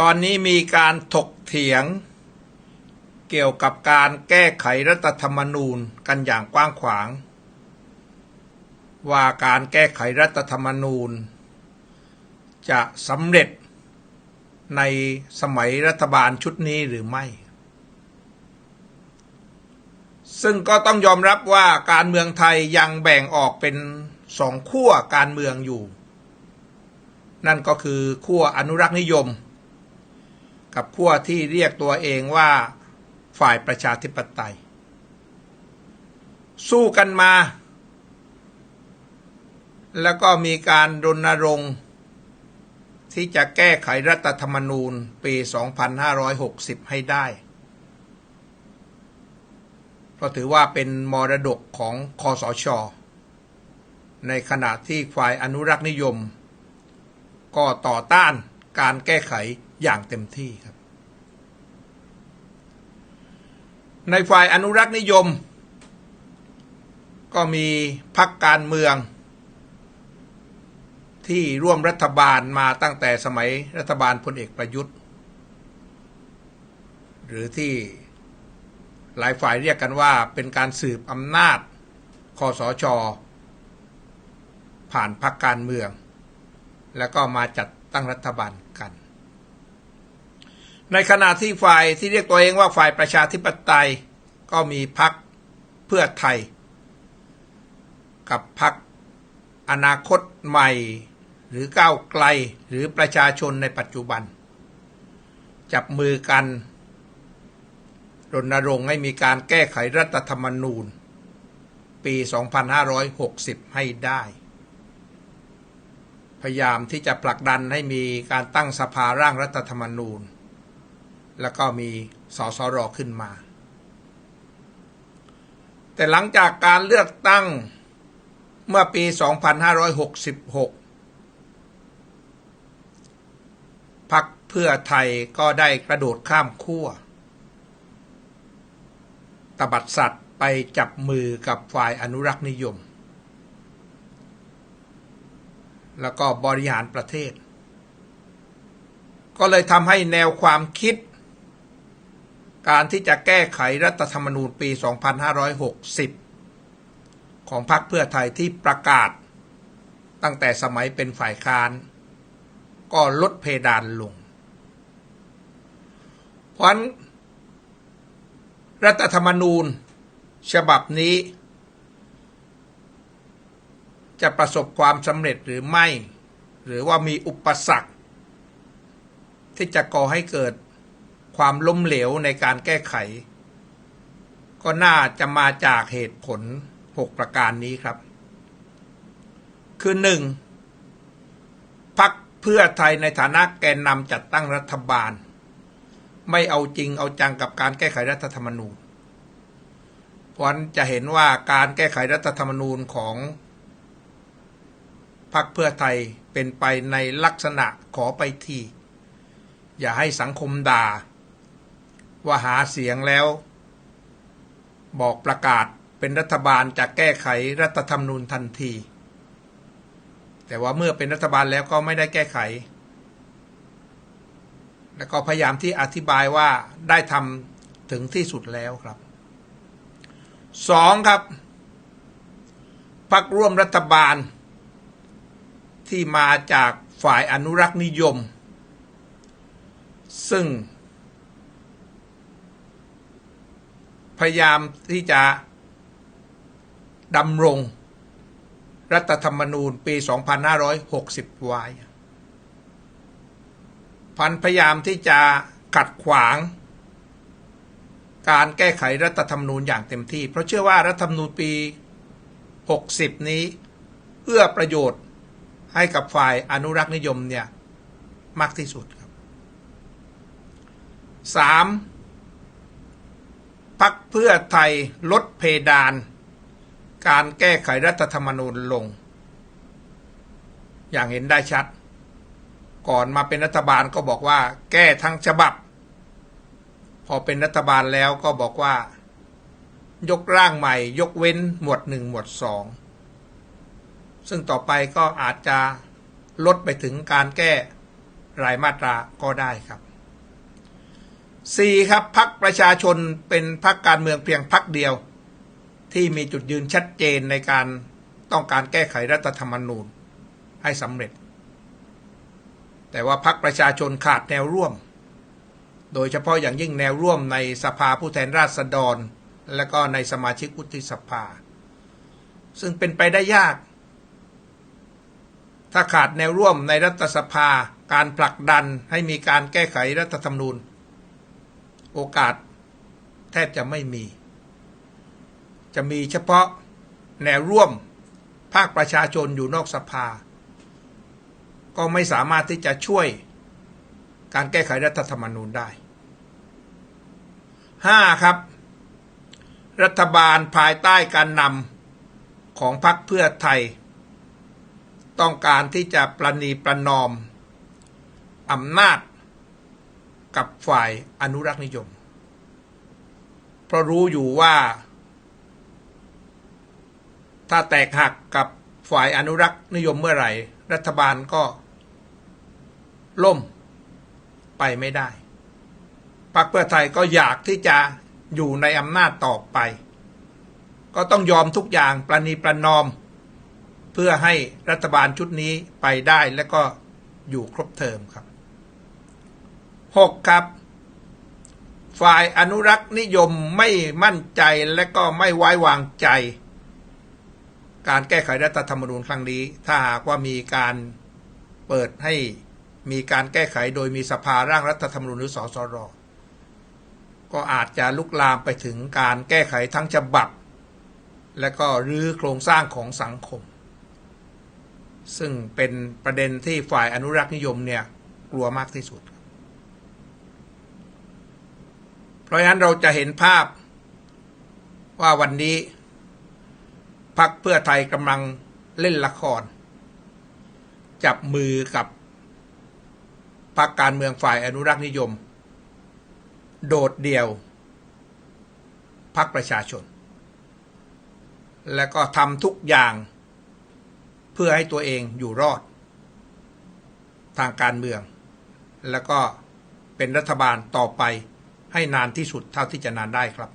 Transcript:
ตอนนี้มีการถกเถียง เกี่ยวกับการแก้ไขรัฐธรรมนูญกันอย่างกว้างขวาง ว่าการแก้ไขรัฐธรรมนูญ จะสำเร็จในสมัยรัฐบาลชุดนี้หรือไม่ ซึ่งก็ต้องยอมรับว่าการเมืองไทยยังแบ่งออกเป็นสองขั้วการเมืองอยู่ นั่นก็คือขั้วอนุรักษ์นิยม กับขั้วที่เรียกตัวเองว่าฝ่ายประชาธิปไตย สู้กันมา แล้วก็มีการรณรงค์ ที่จะแก้ไขรัฐธรรมนูญปี 2560 ให้ได้ เพราะถือว่าเป็นมรดกของคอสชในขณะที่ฝ่ายอนุรักษ์นิยม ก็ต่อต้านการแก้ไข อย่างเต็มที่ครับ ในฝ่ายอนุรักษ์นิยม ก็มีพรรคการเมือง ที่ร่วมรัฐบาลมาตั้งแต่สมัยรัฐบาลพลเอกประยุทธ์ หรือที่หลายฝ่ายเรียกกันว่าเป็นการสืบอำนาจคอสชผ่านพรรคการเมือง แล้วก็มาจัดตั้งรัฐบาล ในขณะที่ฝ่ายที่เรียกตัวเองว่าฝ่ายประชาธิปไตย ก็มีพรรคเพื่อไทย กับพรรคอนาคตใหม่ หรือก้าวไกลหรือประชาชนในปัจจุบัน จับมือกันรณรงค์ให้มีการแก้ไขรัฐธรรมนูญ ปี 2560 ให้ได้ พยายามที่จะผลักดันให้มีการตั้งสภาร่างรัฐธรรมนูญ แล้วก็มีสสรขึ้นมา แต่หลังจากการเลือกตั้งเมื่อปี 2566พักเพื่อไทยก็ได้กระโดดข้ามขั้วตบัดสัตว์ไปจับมือกับฝ่ายอนุรักษ์นิยม แล้วก็บริหารประเทศ ก็เลยทำให้แนวความคิด การที่จะแก้ไขรัฐธรรมนูญปี 2560 ของพรรคเพื่อไทยที่ประกาศ ตั้งแต่สมัยเป็นฝ่ายค้าน ก็ลดเพดานลง เพราะนั้นรัฐธรรมนูญฉบับนี้ จะประสบความสำเร็จหรือไม่ หรือว่ามีอุปสรรค ที่จะก่อให้เกิด ความล้มเหลวในการแก้ไข ก็น่าจะมาจากเหตุผล 6 ประการนี้ครับ คือหนึ่งพักเพื่อไทยในฐานะแกนนำจัดตั้งรัฐบาล ไม่เอาจริงเอาจังกับการแก้ไขรัฐธรรมนูญเพราะจะเห็นว่าการแก้ไขรัฐธรรมนูญของพรรคเพื่อไทยเป็นไปในลักษณะขอไปทีอย่าให้สังคมด่า ว่าหาเสียงแล้ว บอกประกาศเป็นรัฐบาลจะแก้ไขรัฐธรรมนูญทันที แต่ว่าเมื่อเป็นรัฐบาลแล้วก็ไม่ได้แก้ไข แล้วก็พยายามที่อธิบายว่าได้ทำถึงที่สุดแล้วครับสองครับพักร่วมรัฐบาล ที่มาจากฝ่ายอนุรักษ์นิยม ซึ่ง พยายามที่จะดำรงรัฐธรรมนูญปี 2560 ไว้พันพยายามที่จะขัดขวาง การแก้ไขรัฐธรรมนูญอย่างเต็มที่ เพราะเชื่อว่ารัฐธรรมนูญปี 60 นี้ เอื้อประโยชน์ให้กับฝ่ายอนุรักษ์นิยมเนี่ยมากที่สุดครับ 3. พักเพื่อไทยลดเพดาน การแก้ไขรัฐธรรมนูญลง อย่างเห็นได้ชัด ก่อนมาเป็นรัฐบาลก็บอกว่า แก้ทั้งฉบับ พอเป็นรัฐบาลแล้วก็บอกว่า ยกร่างใหม่ ยกเว้นหมวดหนึ่งหมวดสองซึ่งต่อไปก็อาจจะลดไปถึงการแก้รายมาตราก็ได้ครับ 4. ครับพักประชาชนเป็นพักการเมืองเพียงพักเดียว ที่มีจุดยืนชัดเจนในการต้องการแก้ไขรัฐธรรมนูญให้สำเร็จ แต่ว่าพักประชาชนขาดแนวร่วม โดยเฉพาะอย่างยิ่งแนวร่วมในสภาผู้แทนราษฎร และก็ในสมาชิกวุฒิสภา ซึ่งเป็นไปได้ยาก ถ้าขาดแนวร่วมในรัฐสภาการผลักดันให้มีการแก้ไขรัฐธรรมนูญ โอกาสแทบจะไม่มี จะมีเฉพาะแนวร่วมภาคประชาชนอยู่นอกสภา ก็ไม่สามารถที่จะช่วยการแก้ไขรัฐธรรมนูญได้ 5. ครับ รัฐบาลภายใต้การนำของพรรคเพื่อไทย ต้องการที่จะประนีประนอมอำนาจ กับฝ่ายอนุรักษ์นิยม เพราะรู้อยู่ว่า ถ้าแตกหักกับฝ่ายอนุรักษ์นิยมเมื่อไหร่ รัฐบาลก็ล่มไปไม่ได้พรรคเพื่อไทยก็อยากที่จะอยู่ในอำนาจต่อไป ก็ต้องยอมทุกอย่างประนีประนอม เพื่อให้รัฐบาลชุดนี้ไปได้และก็อยู่ครบเทอมครับ 6. ครับ ฝ่ายอนุรักษ์นิยมไม่มั่นใจและก็ไม่ไว้วางใจ การแก้ไขรัฐธรรมนูญครั้งนี้ ถ้าหากว่ามีการเปิดให้มีการแก้ไขโดยมีสภาร่างรัฐธรรมนูญหรือสสรก็อาจจะลุกลามไปถึงการแก้ไขทั้งฉบับ และก็รื้อโครงสร้างของสังคม ซึ่งเป็นประเด็นที่ฝ่ายอนุรักษ์นิยมเนี่ยกลัวมากที่สุด เพ ราะฉะนั้นเราจะเห็นภาพว่าวันนี้พักเพื่อไทยกำลังเล่นละคร จับมือกับพรรคการเมืองฝ่ายอนุรักษ์นิยม โดดเดี่ยวพรรคประชาชน และก็ทำทุกอย่างเพื่อให้ตัวเองอยู่รอด ทางการเมือง แล้วก็เป็นรัฐบาลต่อไป ให้นานที่สุดเท่าที่จะนานได้ครับ